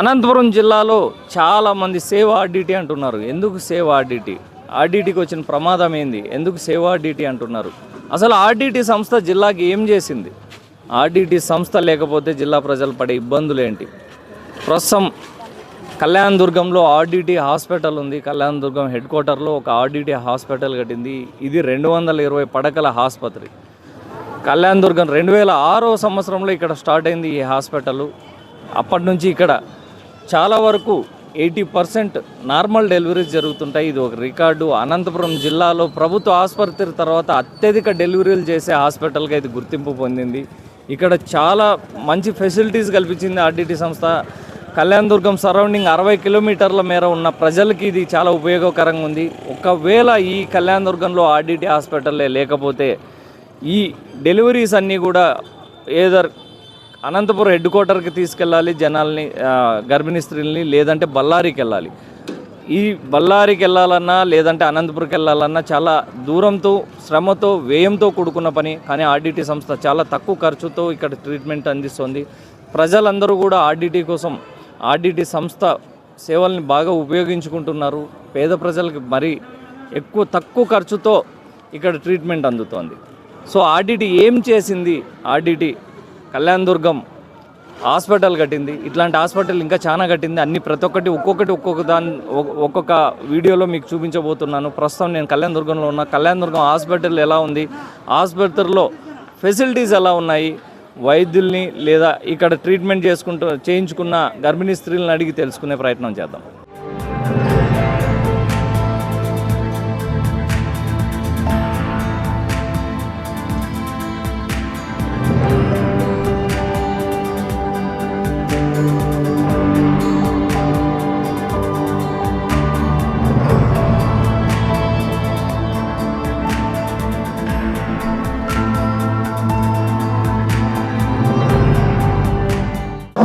అనంతపురం జిల్లాలో చాలామంది save RDT అంటున్నారు. ఎందుకు సేవ్ ఆర్డిటీ? ఆర్డిటీకి వచ్చిన ప్రమాదం ఏంది? ఎందుకు సేవ్ ఆర్డిటీ అంటున్నారు? అసలు ఆర్డిటీ సంస్థ జిల్లాకి ఏం చేసింది? ఆర్డిటీ సంస్థ లేకపోతే జిల్లా ప్రజలు పడే ఇబ్బందులు ఏంటి? ప్రస్తుతం కళ్యాణ్ దుర్గంలో ఆర్డిటీ హాస్పిటల్ ఉంది. కళ్యాణ్ దుర్గం హెడ్ క్వార్టర్లో ఒక ఆర్డిటీ హాస్పిటల్ కట్టింది. ఇది రెండు వందల ఇరవై పడకల ఆసుపత్రి. కళ్యాణ్ దుర్గం రెండు వేల ఆరో సంవత్సరంలో ఇక్కడ స్టార్ట్ అయింది ఈ హాస్పిటల్. అప్పటి నుంచి ఇక్కడ చాలా వరకు ఎయిటీ పర్సెంట్ నార్మల్ డెలివరీస్ జరుగుతుంటాయి. ఇది ఒక రికార్డు. అనంతపురం జిల్లాలో ప్రభుత్వ ఆసుపత్రి తర్వాత అత్యధిక డెలివరీలు చేసే హాస్పిటల్గా ఇది గుర్తింపు పొందింది. ఇక్కడ చాలా మంచి ఫెసిలిటీస్ కల్పించింది ఆర్డిటి సంస్థ. కళ్యాణదుర్గం సరౌండింగ్ అరవై కిలోమీటర్ల మేర ఉన్న ప్రజలకి ఇది చాలా ఉపయోగకరంగా ఉంది. ఒకవేళ ఈ కళ్యాణదుర్గంలో ఆర్డిటి హాస్పిటల్లే లేకపోతే ఈ డెలివరీస్ అన్నీ కూడా ఏదర్ అనంతపురం హెడ్ క్వార్టర్కి తీసుకెళ్ళాలి జనాల్ని గర్భిణీ స్త్రీల్ని లేదంటే బళ్ళారికి వెళ్ళాలి ఈ బళ్ళారికి వెళ్ళాలన్నా లేదంటే అనంతపురంకి వెళ్ళాలన్నా చాలా దూరంతో శ్రమతో వ్యయంతో కూడుకున్న పని. కానీ ఆర్డిటీ సంస్థ చాలా తక్కువ ఖర్చుతో ఇక్కడ ట్రీట్మెంట్ అందిస్తుంది. ప్రజలందరూ కూడా ఆర్డిటీ కోసం ఆర్డిటీ సంస్థ సేవల్ని బాగా ఉపయోగించుకుంటున్నారు. పేద ప్రజలకు మరీ ఎక్కువ తక్కువ ఖర్చుతో ఇక్కడ ట్రీట్మెంట్ అందుతోంది. సో ఆర్డిటీ ఏం చేసింది? ఆర్డిటీ కళ్యాణ్ దుర్గం హాస్పిటల్ కట్టింది. ఇట్లాంటి హాస్పిటల్ ఇంకా చాలా కట్టింది. అన్ని ప్రతి ఒక్కటి ఒక్కొక్కటి ఒక్కొక్క దాని ఒక్కొక్క వీడియోలో మీకు చూపించబోతున్నాను. ప్రస్తుతం నేను కళ్యాణ్ దుర్గంలో ఉన్న. కళ్యాణ్ దుర్గం హాస్పిటల్ ఎలా ఉంది? ఆసుపత్రిలో ఫెసిలిటీస్ ఎలా ఉన్నాయి? వైద్యుల్ని లేదా ఇక్కడ ట్రీట్మెంట్ చేసుకుంటూ చేయించుకున్న గర్భిణీ స్త్రీలను అడిగి తెలుసుకునే ప్రయత్నం చేద్దాం.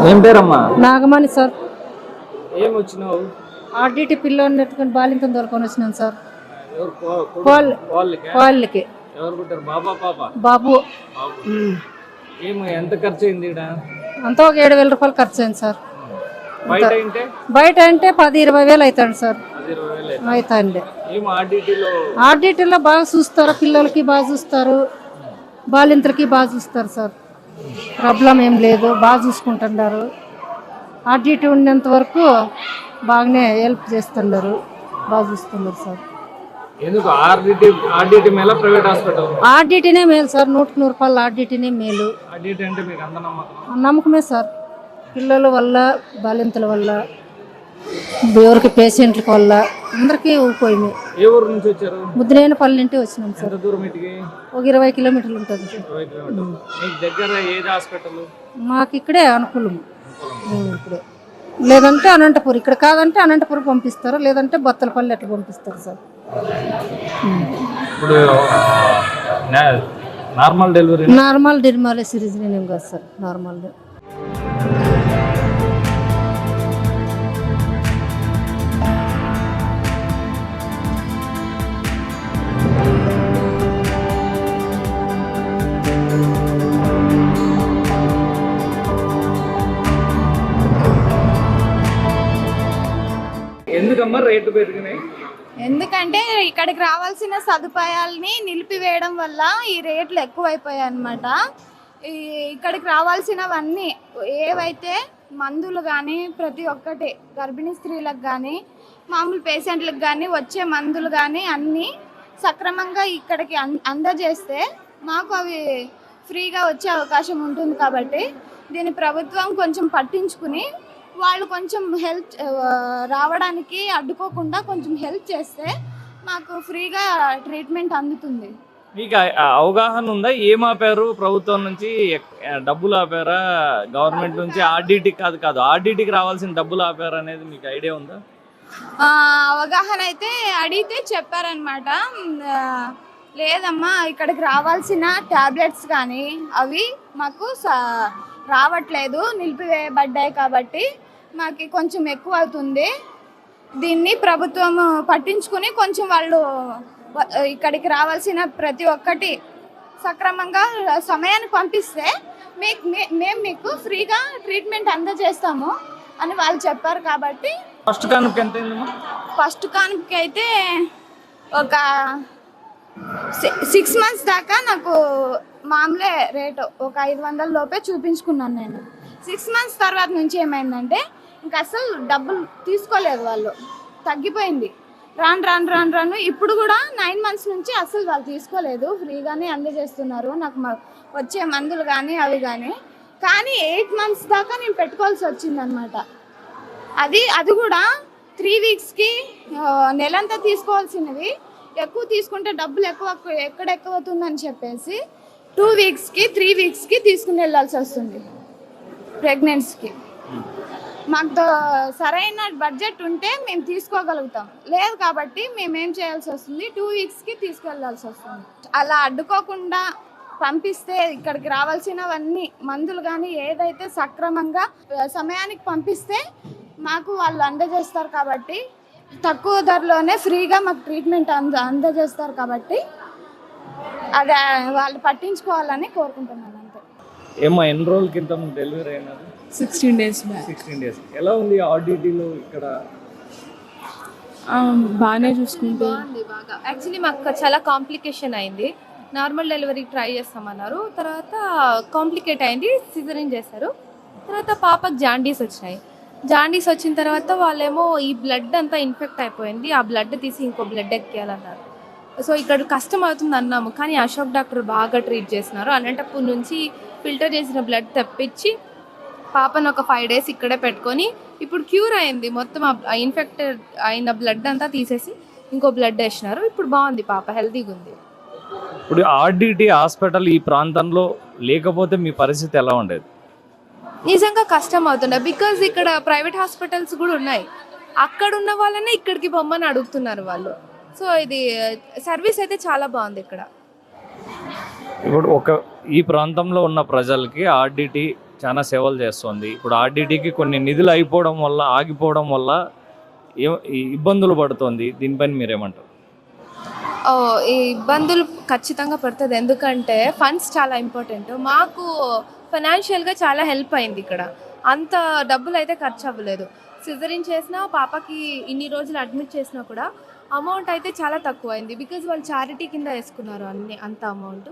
ఏం పేరమ్మా? నాగమణి సార్. ఏం వచ్చినావు? ఆర్డిటి పిల్లోని నెట్టుకుని బాలింతం తోలుకొని వచ్చినాను సార్. కోళ్ళకి బాబా ఎంత ఖర్చు అయింది అంతా ఒక ఏడు వేల రూపాయలు ఖర్చు అయింది సార్. బయట అంటే పది ఇరవై వేలు అవుతాడు సార్. అవుతాండి. ఆర్డిటీలో బాగా చూస్తారు పిల్లలకి బాగా చూస్తారు బాలింతలకి బాగా చూస్తారు సార్. ప్రాబ్లం ఏం లేదు బాగా చూసుకుంటున్నారు. ఆర్డిటీ ఉన్నంత వరకు బాగానే హెల్ప్ చేస్తున్నారు బాగా చూస్తున్నారు సార్. ఎందుకు ఆర్డిటీ ఆర్డిటీ మేళ ప్రైవేట్ హాస్పిటల్ ఆర్డిటీనే మేలు సార్ నూటికి నూరు రూపాయలు ఆర్డిటీనే మేలు. ఆర్డిటీ అంటే మీకు అంత నమ్మకం ఆ నమ్మకమే సార్. పిల్లల వల్ల బాలింతల వల్ల. ఎవరికి పేషెంట్ల వల్ల అందరికీ ఊపోయింది ఏ ఊరు నుంచి వచ్చారు? ముద్దునేనపల్లి నుండి వచ్చినాం సార్. ఎంత దూరం ఇటుకి? ఒక ఇరవై కిలోమీటర్లు ఉంటుంది. మీకు దగ్గర ఏది హాస్పిటల్? మాకు ఇక్కడే అనుకూలం. ఇక్కడే. లేదంటే అనంతపురం. ఇక్కడ కాదంటే అనంతపురం పంపిస్తారు. లేదంటే బత్తలపల్లి అట్లా పంపిస్తారు సార్. ఇప్పుడు నార్మల్ డెలివరీ నార్మల్ డిర్మాలే సిరీస్ ఏం కాదు సార్. నార్మల్ ఎందుకమ్మా రేటు పెరిగినాయి. ఎందుకంటే ఇక్కడికి రావాల్సిన సదుపాయాలని నిలిపివేయడం వల్ల ఈ రేట్లు ఎక్కువైపోయాయి అన్నమాట. ఈ ఇక్కడికి రావాల్సినవన్నీ ఏవైతే మందులు కానీ ప్రతి ఒక్కటి గర్భిణీ స్త్రీలకు కానీ మామూలు పేషెంట్లకు కానీ వచ్చే మందులు కానీ అన్నీ సక్రమంగా ఇక్కడికి అందజేస్తే మాకు అవి ఫ్రీగా వచ్చే అవకాశం ఉంటుంది కాబట్టి దీన్ని ప్రభుత్వం కొంచెం పట్టించుకుని వాళ్ళు కొంచెం హెల్ప్ రావడానికి అడ్డుకోకుండా కొంచెం హెల్ప్ చేస్తే మాకు ఫ్రీగా ట్రీట్మెంట్ అందుతుంది. మీకు అవగాహన ఉందా? ఏం ఆపారు ప్రభుత్వం నుంచి? డబ్బులు ఆపారా? గవర్నమెంట్ నుంచి ఆర్డిటీ కాదు కాదు. ఆర్డిటీకి రావాల్సిన డబ్బులు ఆపారా అనేది మీకు ఐడియా ఉందా? అవగాహన అయితే అడిగితే చెప్పారనమాట లేదమ్మా ఇక్కడికి రావాల్సిన టాబ్లెట్స్ కానీ అవి మాకు రావట్లేదు నిలిపివేయబడ్డాయి కాబట్టి మాకు కొంచెం ఎక్కువ అవుతుంది దీన్ని ప్రభుత్వం పట్టించుకుని కొంచెం వాళ్ళు ఇక్కడికి రావాల్సిన ప్రతి ఒక్కటి సక్రమంగా సమయానికి పంపిస్తే మీకు మే- మేము మీకు ఫ్రీగా ట్రీట్మెంట్ అందజేస్తాము అని వాళ్ళు చెప్పారు కాబట్టి ఫస్ట్ కానుక ఎంత ఫస్ట్ కానుకకి అయితే ఒక సిక్స్ మంత్స్ దాకా నాకు మామూలే రేటు ఒక ఐదు వందల లోపే చూపించుకున్నాను నేను. సిక్స్ మంత్స్ తర్వాత నుంచి ఏమైందంటే ఇంకా అసలు డబ్బులు తీసుకోలేదు వాళ్ళు. తగ్గిపోయింది. రాను రాను రాను రాను. ఇప్పుడు కూడా నైన్ మంత్స్ నుంచి అసలు వాళ్ళు తీసుకోలేదు. ఫ్రీగానే అందజేస్తున్నారు. నాకు వచ్చే మందులు కానీ అవి కానీ కానీ ఎయిట్ మంత్స్ దాకా నేను పెట్టుకోవాల్సి వచ్చిందనమాట. అది అది కూడా త్రీ వీక్స్కి నెలంతా తీసుకోవాల్సినవి. ఎక్కువ తీసుకుంటే డబ్బులు ఎక్కువ ఎక్కడ ఎక్కువ అవుతుందని చెప్పేసి టూ వీక్స్కి త్రీ వీక్స్కి తీసుకుని వెళ్ళాల్సి వస్తుంది. ప్రెగ్నెన్సీకి. మాకు సరైన బడ్జెట్ ఉంటే మేము తీసుకోగలుగుతాం. లేదు కాబట్టి మేము ఏం చేయాల్సి వస్తుంది? టూ వీక్స్కి తీసుకెళ్ళాల్సి వస్తుంది. అలా అడ్డుకోకుండా పంపిస్తే ఇక్కడికి రావాల్సినవన్నీ మందులు కానీ ఏదైతే సక్రమంగా సమయానికి పంపిస్తే మాకు వాళ్ళు అందజేస్తారు కాబట్టి తక్కువ ధరలోనే ఫ్రీగా మాకు ట్రీట్మెంట్ అంద అందజేస్తారు కాబట్టి అది వాళ్ళు పట్టించుకోవాలని కోరుకుంటున్నాను అంతే. ఏమో ఎన్ని రోజుల క్రితం డెలివరీ అయినది? Sixteen days back sixteen days ఎలా ఉంది ఆర్డిటీలో ఇక్కడ? బాగానే చూసుకుంటూ. బాగుంది బాగా. యాక్చువల్లీ మాకు చాలా కాంప్లికేషన్ అయింది. నార్మల్ డెలివరీ ట్రై చేస్తామన్నారు. తర్వాత కాంప్లికేట్ అయింది సిజరిన్ చేశారు. తర్వాత పాపకు జాండీస్ వచ్చినాయి. జాండీస్ వచ్చిన తర్వాత వాళ్ళేమో ఈ బ్లడ్ అంతా ఇన్ఫెక్ట్ అయిపోయింది. ఆ బ్లడ్ తీసి ఇంకో బ్లడ్ ఎక్కేయాలన్నారు. సో ఇక్కడ కష్టం అవుతుంది అన్నాము. కానీ అశోక్ డాక్టర్ బాగా ట్రీట్ చేసినారు. అనంతపూర్ నుంచి ఫిల్టర్ చేసిన బ్లడ్ తెప్పించి పాపను ఒక ఫైవ్ డేస్ ఇక్కడే పెట్టుకొని ఇప్పుడు క్యూర్ అయింది. మొత్తం ఇన్ఫెక్టెడ్ అయిన బ్లడ్ అంతా తీసేసి ఇంకో బ్లడ్ వేసినారు. ఇప్పుడు బాగుంది పాప హెల్తీగా ఉంది. ఇప్పుడు ఆర్డిటి హాస్పిటల్ ఈ ప్రాంతంలో లేకపోతే మీ పరిస్థితి ఎలా ఉండేది? నిజంగా కష్టం అవుతుండే. బికాజ్ ఇక్కడ ప్రైవేట్ హాస్పిటల్స్ కూడా ఉన్నాయి. అక్కడ ఉన్న వాళ్ళనే ఇక్కడికి పొమ్మని అడుగుతున్నారు వాళ్ళు. సో ఇది సర్వీస్ అయితే చాలా బాగుంది ఇక్కడ. ఇప్పుడు ఒక ఈ ప్రాంతంలో ఉన్న ప్రజలకి ఆర్డిటి చాలా సేవలు చేస్తుంది. ఇప్పుడు ఆర్డిటికి కొన్ని నిధులు అయిపోవడం వల్ల ఆగిపోవడం వల్ల ఈ ఇబ్బందులు పడుతుంది. దీనిపైన మీరేమంటారు? ఈ ఇబ్బందులు ఖచ్చితంగా పడుతుంది. ఎందుకంటే ఫండ్స్ చాలా ఇంపార్టెంట్. మాకు ఫైనాన్షియల్గా చాలా హెల్ప్ అయింది ఇక్కడ. అంత డబ్బులు అయితే ఖర్చు అవ్వలేదు సిజరిన్ చేసినా పాపకి ఇన్ని రోజులు అడ్మిట్ చేసినా కూడా అమౌంట్ అయితే చాలా తక్కువ అయింది బికాజ్ వాళ్ళు చారిటీ కింద వేసుకున్నారు అన్ని అంత అమౌంట్.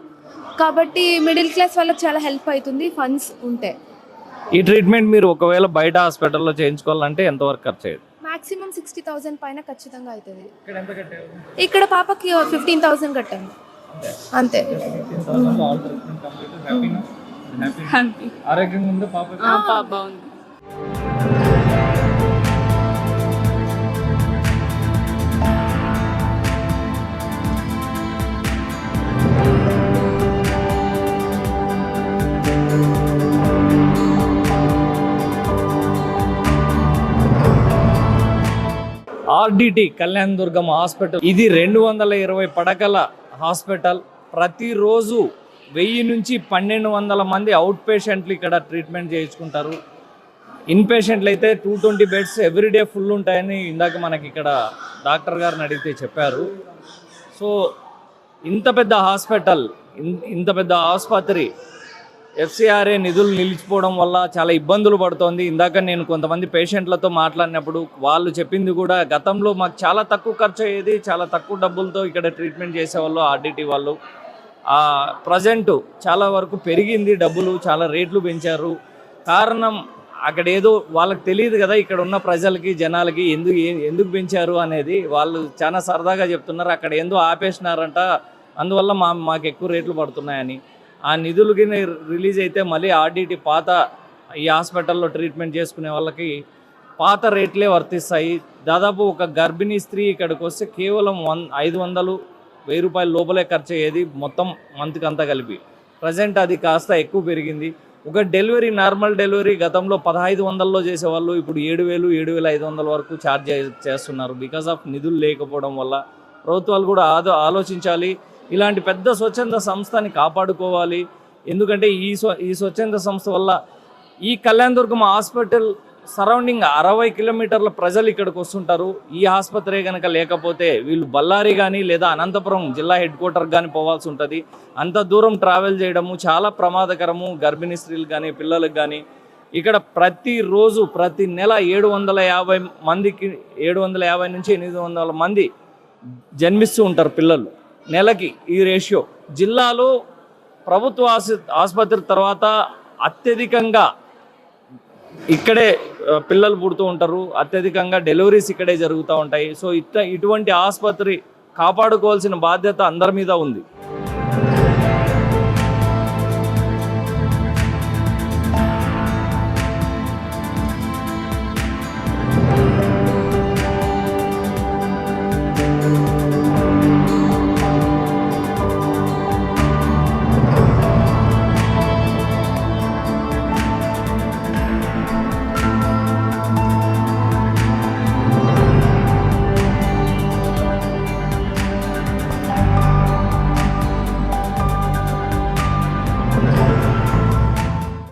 కాబట్టి మిడిల్ క్లాస్ వాళ్ళకి చాలా హెల్ప్ అవుతుంది ఫండ్స్ ఉంటే. ఈ ట్రీట్మెంట్ మీరు ఒకవేళ బయట హాస్పిటల్లో చేయించుకోవాలంటే ఎంతవరకు ఖర్చు అయ్యేది? మాక్సిమం సిక్స్టీ థౌసండ్ పైన ఖచ్చితంగా అవుతుంది. ఇక్కడ ఎంత కట్టారు? ఇక్కడ పాపకి ఫిఫ్టీన్ థౌసండ్ కట్టాను అంతే. హ్యాపీ. ఆరోగ్యంగా ఉంది పాప ఆర్డిటి కళ్యాణ్ దుర్గం హాస్పిటల్. ఇది రెండు వందల ఇరవై పడకల హాస్పిటల్. ప్రతిరోజు వెయ్యి నుంచి పన్నెండు వందల మంది అవుట్ పేషెంట్లు ఇక్కడ ట్రీట్మెంట్ చేయించుకుంటారు. ఇన్ పేషెంట్లు అయితే two twenty beds everyday full ఉంటాయని ఇందాక మనకి ఇక్కడ డాక్టర్ గారిని అడిగితే చెప్పారు. సో ఇంత పెద్ద హాస్పిటల్ ఇన్- ఇంత పెద్ద ఆసుపత్రి ఎఫ్సిఆర్ఏ నిధులు నిలిచిపోవడం వల్ల చాలా ఇబ్బందులు పడుతోంది. ఇందాక నేను కొంతమంది పేషెంట్లతో మాట్లాడినప్పుడు వాళ్ళు చెప్పింది కూడా గతంలో మాకు చాలా తక్కువ ఖర్చు అయ్యేది చాలా తక్కువ డబ్బులతో ఇక్కడ ట్రీట్మెంట్ చేసేవాళ్ళు ఆర్డిటీ వాళ్ళు. ప్రజెంట్ చాలా వరకు పెరిగింది డబ్బులు చాలా రేట్లు పెంచారు. కారణం అక్కడ ఏదో వాళ్ళకి తెలియదు కదా ఇక్కడ ఉన్న ప్రజలకి జనాలకి ఎందుకు ఎందుకు పెంచారు అనేది. వాళ్ళు చాలా సరదాగా చెప్తున్నారు అక్కడ ఏందో ఆపేసినారంట అందువల్ల మా మాకు ఎక్కువ రేట్లు పడుతున్నాయని. ఆ నిధులకి రిలీజ్ అయితే మళ్ళీ ఆర్డిటి పాత ఈ హాస్పిటల్లో ట్రీట్మెంట్ చేసుకునే వాళ్ళకి పాత రేట్లే వర్తిస్తాయి. దాదాపు ఒక గర్భిణీ స్త్రీ ఇక్కడికి వస్తే కేవలం వన్ ఐదు వందలు వెయ్యి రూపాయల లోపలే ఖర్చు అయ్యేది మొత్తం మంత్కి అంతా కలిపి. ప్రజెంట్ అది కాస్త ఎక్కువ పెరిగింది. ఒక డెలివరీ నార్మల్ డెలివరీ గతంలో పదహైదు వందల్లో చేసేవాళ్ళు ఇప్పుడు ఏడు వేలు ఏడు వేల ఐదు వందల వరకు ఛార్జ్ చేస్తున్నారు. బికాస్ ఆఫ్ నిధులు లేకపోవడం వల్ల ప్రభుత్వాలు కూడా ఆదో ఆలోచించాలి. ఇలాంటి పెద్ద స్వచ్ఛంద సంస్థని కాపాడుకోవాలి. ఎందుకంటే ఈ స్వ ఈ స్వచ్ఛంద సంస్థ వల్ల ఈ కళ్యాణ్ దుర్గం హాస్పిటల్ సరౌండింగ్ అరవై కిలోమీటర్ల ప్రజలు ఇక్కడికి వస్తుంటారు. ఈ ఆసుపత్రి కనుక లేకపోతే వీళ్ళు బళ్ళారి కానీ లేదా అనంతపురం జిల్లా హెడ్ క్వార్టర్ కానీ పోవాల్సి ఉంటుంది. అంత దూరం ట్రావెల్ చేయడము చాలా ప్రమాదకరము. గర్భిణీ స్త్రీలు కానీ పిల్లలకు కానీ ఇక్కడ ప్రతిరోజు ప్రతి నెల ఏడు వందల యాభై మందికి ఏడు వందల యాభై నుంచి ఎనిమిది వందల మంది జన్మిస్తూ ఉంటారు పిల్లలు. నెలకి ఈ రేషియో. జిల్లాలో ప్రభుత్వ ఆసు ఆసుపత్రి తర్వాత అత్యధికంగా ఇక్కడే పిల్లలు పుడుతూ ఉంటారు. అత్యధికంగా డెలివరీస్ ఇక్కడే జరుగుతూ ఉంటాయి. సో ఇట్ట ఇటువంటి ఆసుపత్రి కాపాడుకోవాల్సిన బాధ్యత అందరి మీద ఉంది.